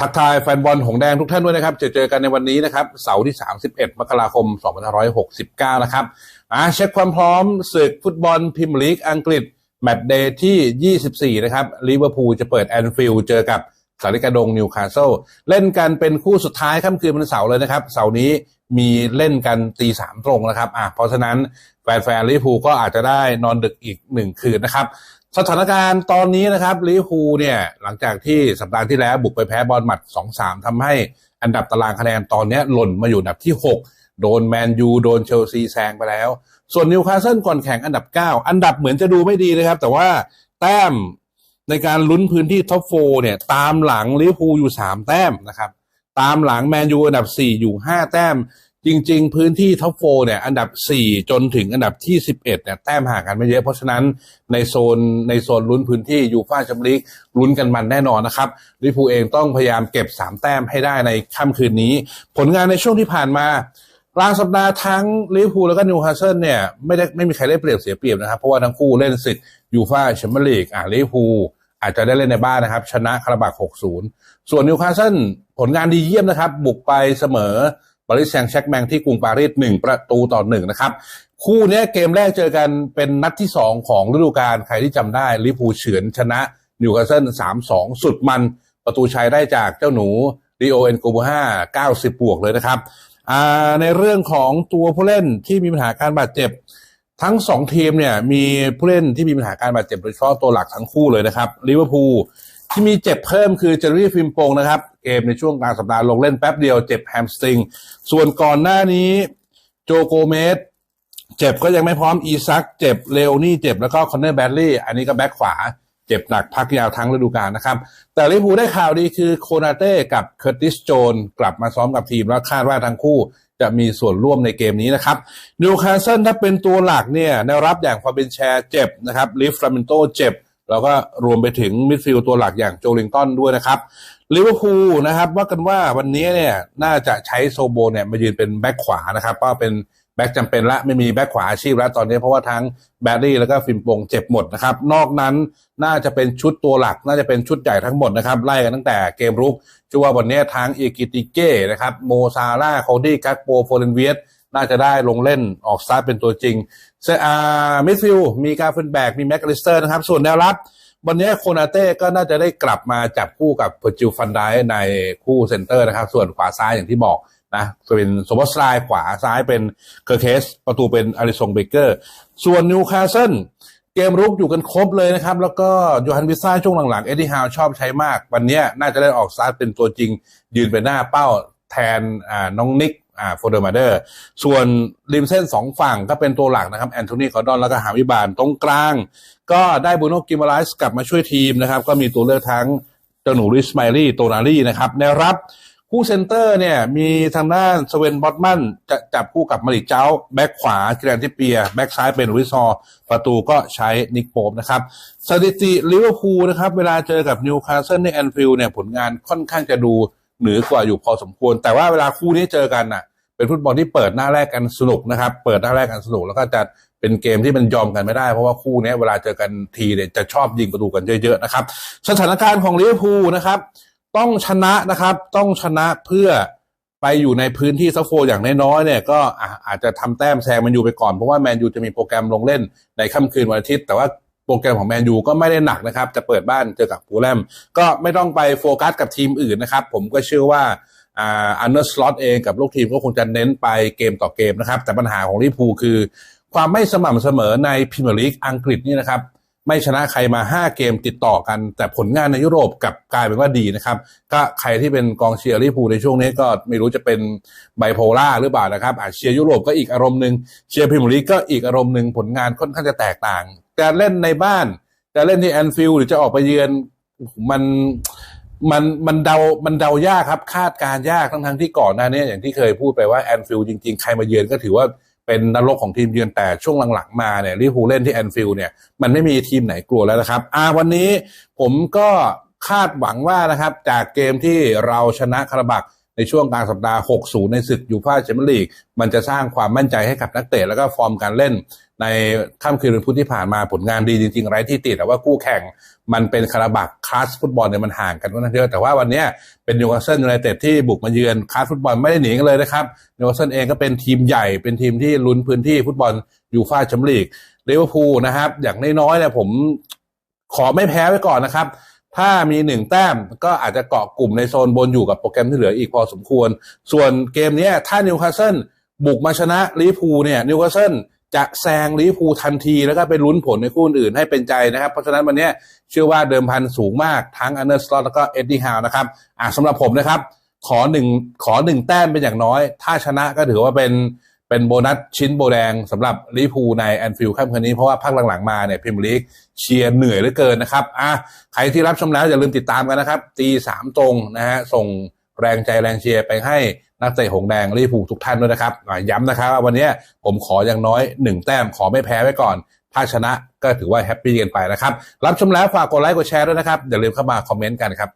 ทักทายแฟนบอลหงแดงทุกท่านด้วยนะครับ จะเจอกันในวันนี้นะครับ เสาร์ที่ 31 มกราคม 2569 นะครับอ่าเช็คความพร้อมศึกฟุตบอลพรีเมียร์ลีกอังกฤษ แมตช์เดย์ที่ 24 นะครับลิเวอร์พูลจะเปิดแอนฟิลด์เจอกับสาริกาดงนิวคาสเซิลเล่นกันเป็นคู่สุดท้ายค่ำคืนวันเสาร์เลยนะครับ เสาร์นี้มีเล่นกันตีสามตรงนะครับอะเพราะฉะนั้นแฟนๆลิเวอร์พูลก็อาจจะได้นอนดึกอีกหนึ่งคืนนะครับ สถานการณ์ตอนนี้นะครับลิเวอร์พูลเนี่ยหลังจากที่สัปดาห์ที่แล้วบุกไปแพ้บอลหมัด 2-3ทำให้อันดับตารางคะแนนตอนนี้หล่นมาอยู่อันดับที่ 6 โดนแมนยูโดนเชลซีแซงไปแล้ว ส่วนนิวคาสเซิลก่อนแข่งอันดับ 9 อันดับเหมือนจะดูไม่ดีนะครับ แต่ว่าแต้มในการลุ้นพื้นที่ท็อปโฟเนี่ยตามหลังลิเวอร์พูลอยู่ 3 แต้มนะครับ ตามหลังแมนยูอันดับ 4 อยู่ 5 แต้ม จริง ๆ พื้นที่ท็อปโฟเนี่ยอันดับ 4 จนถึงอันดับที่ 11เนี่ยแต้มห่างกันไม่เยอะ เพราะฉะนั้นในโซนในโซนลุ้นพื้นที่ยูฟ่าแชมเปี้ยนลีกลุ้นกันมันแน่นอนนะครับลิเวอร์พูเองต้องพยายามเก็บ 3 แต้มให้ได้ในค่ำคืนนี้ ผลงานในช่วงที่ผ่านมากลางสัปดาห์ทั้งลิเวอร์พูลแล้วก็นิวคาสเซิลเนี่ยไม่ได้ไม่มีใครได้เปรียบเสียเปรียบนะครับ เพราะว่าทั้งคู่เล่นสิทธิ์ยูฟ่าแชมเปี้ยนลีกอ่าลิเวอร์พูลอาจจะได้เล่นในบ้านนะครับ ชนะคาราบาก 6-0 ส่วนนิวคาสเซิลผลงานดีเยี่ยมนะครับ บุกไปเสมอ บริสแซงแช็กแมงที่กรุงปารีสหนึ่งประตูต่อหนึ่งนะครับ คู่นี้เกมแรกเจอกันเป็นนัดที่สองของฤดูกาลใครที่จำได้ลิเวอร์พูลเฉือนชนะนิวคาสเซิลสามสองสุดมันประตูชัยได้จากเจ้าหนูริโอเอ็นโกบูห้าเก้าสิบบวกเลยนะครับในเรื่องของตัวผู้เล่นที่มีปัญหาการบาดเจ็บ ทั้งสองทีมเนี่ยมีผู้เล่นที่มีปัญหาการบาดเจ็บโดยเฉพาะตัวหลักทั้งคู่เลยนะครับลิเวอร์พูล ที่มีเจ็บเพิ่มคือเจอรี่ฟิมโปงนะครับ เกมในช่วงกลางสัปดาห์ลงเล่นแป๊บเดียวเจ็บแฮมสตริง ส่วนก่อนหน้านี้โจโกเมสเจ็บก็ยังไม่พร้อมอีซักเจ็บเลโอนี่เจ็บแล้วก็คอนเนอร์แบดลี่อันนี้ก็แบ็คขวาเจ็บหนักพักยาวทั้งฤดูกาลนะครับ แต่ลิเวอร์พูได้ข่าวดีคือโคนาเต้กับเคอร์ติสโจนกลับมาซ้อมกับทีมแล้วคาดว่าทั้งคู่จะมีส่วนร่วมในเกมนี้นะครับนิวคาสเซิลถ้าเป็นตัวหลักเนี่ยแนวรับอย่างฟาเบนแชร์เจ็บนะครับลิฟฟรามินโตเจ็บ แล้วก็รวมไปถึงมิดฟิลด์ตัวหลักอย่างโจลิงตันด้วยนะครับลิเวอร์พูลนะครับ ว่ากันว่าวันนี้เนี่ยน่าจะใช้โซโบเนี่ยมายืนเป็นแบ็คขวานะครับเพราะเป็นแบ็คจำเป็นละไม่มีแบ็คขวาอาชีพแล้วตอนนี้เพราะว่าทั้งแบดดี้แล้วก็ฟิมปงเจ็บหมดนะครับ นอกนั้นน่าจะเป็นชุดตัวหลัก น่าจะเป็นชุดใหญ่ทั้งหมดนะครับไล่กันตั้งแต่เกมรุกชื่อว่าวันนี้ทั้งเอกิติเก้นะครับโมซาร่าโคดี้กักโปโฟเรนเวียส น่าจะได้ลงเล่นออกสตาร์ทเป็นตัวจริงเซอามิดฟิลมีการฟินแบกมีแม็กอลิสเตอร์นะครับ ส่วนแนวรับ วันนี้โคนาเต้ก็น่าจะได้กลับมาจับคู่กับเพอร์จิลฟันไดในคู่เซนเตอร์นะครับ ส่วนขวาซ้ายอย่างที่บอกนะจะเป็นโซบอสไลขวาซ้ายเป็นเคอร์เคส ประตูเป็นอาริซงเบเกอร์ ส่วนนิวคาสเซิลเกมรุกอยู่กันครบเลยนะครับ แล้วก็โยฮันวิซ่าช่วงหลังๆ เอ็ดดี้ฮาวชอบใช้มาก วันนี้น่าจะได้ออกสตาร์ทเป็นตัวจริง ยืนเป็นหน้าเป้าแทนอ่าน้องนิก อ่าโฟเดอร์มาเดอร์ส่วนริมเส้นสองฝั่งก็เป็นตัวหลักนะครับแอนโทนีคอร์ดอนแล้วก็หาวิบานตรงกลาง ก็ได้บูโนกิมาไลส์กลับมาช่วยทีมนะครับ ก็มีตัวเลือกทั้งเจ้าหนูริสไมลี่โตนารี่นะครับในรับคู่เซนเตอร์เนี่ยมีทางด้านสเวนบอตมันจะจับคู่กับมาริเจ้า แบ็กขวาแกรนทิเปีย แบ็กซ้ายเป็นริซอประตูก็ใช้นิกโป๊บนะครับสถิติลิเวอร์พูลนะครับ เวลาเจอกับนิวคาสเซิลในแอนฟิลด์เนี่ยผลงานค่อนข้างจะดู เหนือกว่าอยู่พอสมควร แต่ว่าเวลาคู่นี้เจอกันน่ะ เป็นฟุตบอลที่เปิดหน้าแรกกันสนุกนะครับ เปิดหน้าแรกกันสนุกแล้วก็จะเป็นเกมที่มันยอมกันไม่ได้เพราะว่าคู่นี้เวลาเจอกันทีเนี่ยจะชอบยิงประตูกันเยอะๆนะครับ สถานการณ์ของลิเวอร์พูลนะครับ ต้องชนะนะครับ ต้องชนะเพื่อไปอยู่ในพื้นที่ซัฟโฟอย่างน้อยๆเนี่ยก็อาจจะทำแต้มแซงแมนอยู่ไปก่อนเพราะว่าแมนยูจะมีโปรแกรมลงเล่นในค่ำคืนวันอาทิตย์ แต่ว่า โปรแกรมของแมนยูก็ไม่ได้หนักนะครับ จะเปิดบ้านเจอกับฟูแลมก็ไม่ต้องไปโฟกัสกับทีมอื่นนะครับ ผมก็เชื่อว่าอ่าอันเนอร์สล็อตเองกับลูกทีมก็คงจะเน้นไปเกมต่อเกมนะครับ แต่ปัญหาของลิพูคือ ความไม่สม่ำเสมอในพรีเมียร์ลีกอังกฤษนี่นะครับ ไม่ชนะใครมา 5 เกมติดต่อกัน แต่ผลงานในยุโรปกับกลายเป็นว่าดีนะครับ ก็ใครที่เป็นกองเชียร์ลิเวอร์พูลในช่วงนี้ก็ไม่รู้จะเป็นไบโพล่าหรือเปล่านะครับอาจเชียร์ยุโรปก็อีกอารมณ์หนึ่งเชียร์พรีเมียร์ลีกก็อีกอารมณ์หนึ่งผลงานค่อนข้างจะแตกต่างการเล่นในบ้านจะเล่นที่แอนฟิลด์หรือจะออกไปเยือนมันมันมันเดา มันเดายากครับ คาดการยากทั้งทั้งที่ก่อนหน้านี้อย่างที่เคยพูดไปว่าแอนฟิลด์จริง ๆ ใครมาเยือนก็ถือว่า เป็นนรกของทีมเยือนแต่ช่วงหลังๆมาเนี่ยลิเวอร์พูลเล่นที่แอนฟิลด์เนี่ยมันไม่มีทีมไหนกลัวแล้วนะครับอ่าวันนี้ผมก็คาดหวังว่านะครับจากเกมที่เราชนะคาราบัก ในช่วงกลางสัปดาห์ 60 ในศึกยูฟ่าแชมเปี้ยนลีก มันจะสร้างความมั่นใจให้กับนักเตะแล้วก็ฟอร์มการเล่น ในค่ำคืนวันพุธที่ผ่านมาผลงานดีจริงๆไร้ที่ติแต่ว่าคู่แข่งมันเป็นคาราบักคลาสฟุตบอลเนี่ยมันห่างกันค่อนข้างเยอะแต่ว่าวันนี้เป็นนิวคาสเซิลยูไนเต็ดที่บุกมาเยือนคลาสฟุตบอลไม่ได้หนีกันเลยนะครับนิวคาสเซิลเองก็เป็นทีมใหญ่เป็นทีมที่ลุ้นพื้นที่ฟุตบอลยูฟ่าแชมเปี้ยนลีกลิเวอร์พูลนะครับ อย่างน้อยๆเนี่ยผมขอไม่แพ้ไว้ก่อนนะครับ ถ้ามีหนึ่งแต้มก็อาจจะเกาะกลุ่มในโซนบนอยู่กับโปรแกรมที่เหลืออีกพอสมควร ส่วนเกมนี้ถ้านิวคาสเซิลบุกมาชนะลิพูเนี่ยนิวคาสเซิลจะแซงลิพูทันทีแล้วก็ไปลุ้นผลในคู่อื่นให้เป็นใจนะครับ เพราะฉะนั้นวันนี้เชื่อว่าเดิมพันสูงมากทั้งอันเดอร์สลอตแล้วก็เอ็ดดี้ฮาวนะครับอะสำหรับผมนะครับ ขอหนึ่งขอหนึ่งแต้มเป็นอย่างน้อย ถ้าชนะก็ถือว่าเป็น เป็นโบนัสชิ้นโบแดงสำหรับลิพูในแอนฟิลด์ค่ำคืนนี้ เพราะว่าภาคหลังๆมาเนี่ยพรีเมียร์ลีกเชียร์เหนื่อยเหลือเกินนะครับอะใครที่รับชมแล้วอย่าลืมติดตามกันนะครับ ตีสามตรงนะฮะส่งแรงใจแรงเชียร์ไปให้นักเตะหงแดงลิพูทุกท่านด้วยนะครับอะย้ำนะครับว่าวันนี้ผมขออย่างน้อยหนึ่งแต้มขอไม่แพ้ไว้ก่อนถ้าชนะก็ถือว่าแฮปปี้กันไปนะครับรับชมแล้วฝากกดไลค์กดแชร์ด้วยนะครับอย่าลืมเข้ามาคอมเมนต์กันครับ